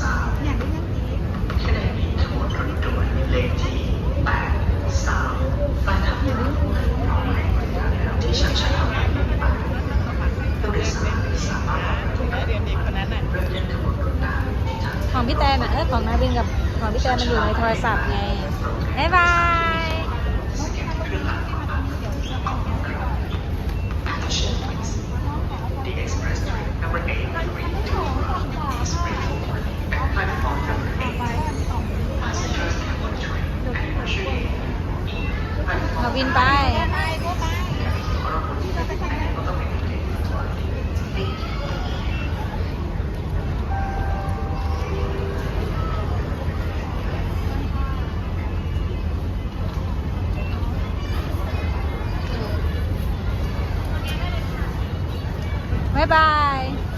สามอยากได้ยังดีขณะนี้ขบวนรถด่วนเลขที่แปดสามฝ่ายทางฝั่งที่ชักชะลาไปผู้โดยสารสามารถออกประเรียนเด็กคนนั้นน่ะเรื่อขึ้นขบวนรถได้ที่ทางของพี่แตนอะเออของนาวินกับของพี่แตนมันอยู่ในโทรศัพท์ไงบ๊ายบาย นาวินไปไปก็ไปจะไปทำงานก็ต้องเป็นที่บ๊ายบาย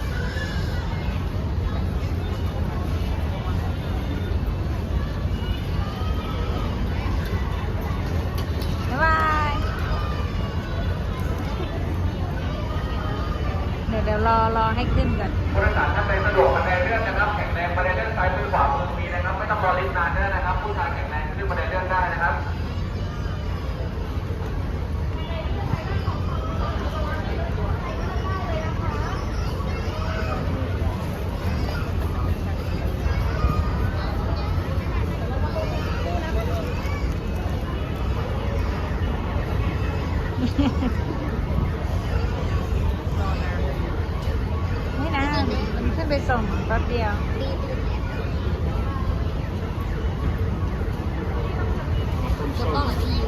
ดี๋ยวรอรอให้ขึ้นก่อนผู้โดยสารท่านใดสะดวกบันไดเลื่อนนะครับแข็งแรงบันไดเลื่อนซ้ายมือขวามือมีนะครับ ไม่ต้องรอลิฟต์นานด้วยนะครับ ผู้ชายแข็งแรงขึ้นบันไดเลื่อนได้นะครับ ไม่นานมันขึ้นไป ส่งแป๊บเดียวต้องที